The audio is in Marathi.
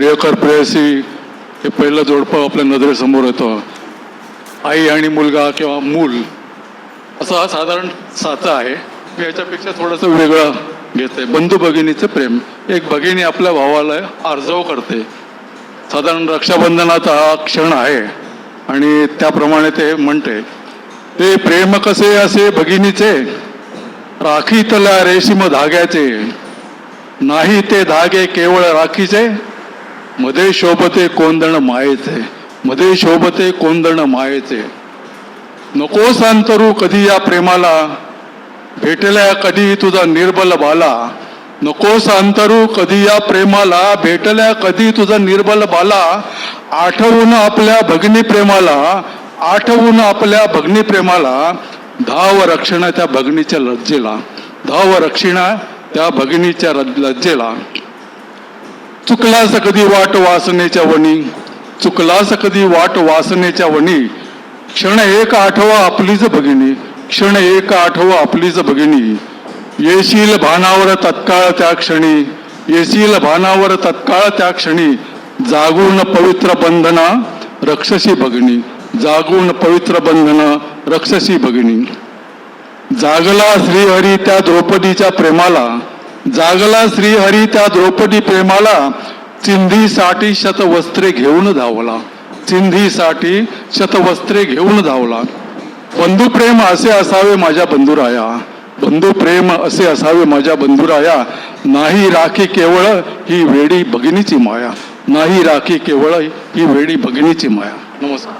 प्रियकर प्रेयसी हे पहिलं जोडपं आपल्या नजरेसमोर येतं. आई आणि मुलगा किंवा मूल असं हा साधारण साचा आहे. मी याच्यापेक्षा थोडंसं वेगळं घेते बंधू भगिनीचं प्रेम. एक भगिनी आपल्या भावाला अर्जव करते. साधारण रक्षाबंधनाचा हा क्षण आहे. आणि त्याप्रमाणे ते म्हणते ते प्रेम कसे असे भगिनीचे? राखीतल्या रेशीम धाग्याचे. नाही ते धागे केवळ राखीचे. मध्ये शोभते कोंदण मायेचे मध्ये शोभते कोंदण मायेचे. नको सांतरू कधी या प्रेमाला भेटल्या कधी तुझा निर्बल बाला. नको सांतरू कधी या प्रेमाला भेटल्या कधी तुझा निर्बल बाला. आठवून आपल्या भगिनी प्रेमाला आठवून आपल्या भगिनी प्रेमाला धाव रक्षणा त्या भगिनीच्या लज्जेला धाव रक्षिणा त्या भगिनीच्या लज्जेला. चुकलास कधी वाट वासनेच्या वनी चुकलास कधी वाट वासनेच्या वनी क्षण एक आठवा आपलीच भगिनी. क्षण एक आठवा आपलीच भगिनी. येशील भानावर तत्काळ त्या क्षणी. येशील भानावर तत्काळ त्या क्षणी. जागून पवित्र बंधना रक्षसी भगिनी. जागून पवित्र बंधना रक्षसी भगिनी. जागला श्रीहरी त्या द्रौपदीच्या प्रेमाला. जागला श्रीहरी त्या द्रौपदी प्रेमाला चिंधीसाठी शतवस्त्रे घेऊन धावला. चिंधीसाठी शतवस्त्रे घेऊन धावला. बंधुप्रेम असे असावे माझ्या बंधुराया. बंधुप्रेम असे असावे माझ्या बंधुराया. नाही राखी केवळ ही वेडी भगिनीची माया. नाही राखी केवळ ही वेडी भगिनीची माया. नमस्कार.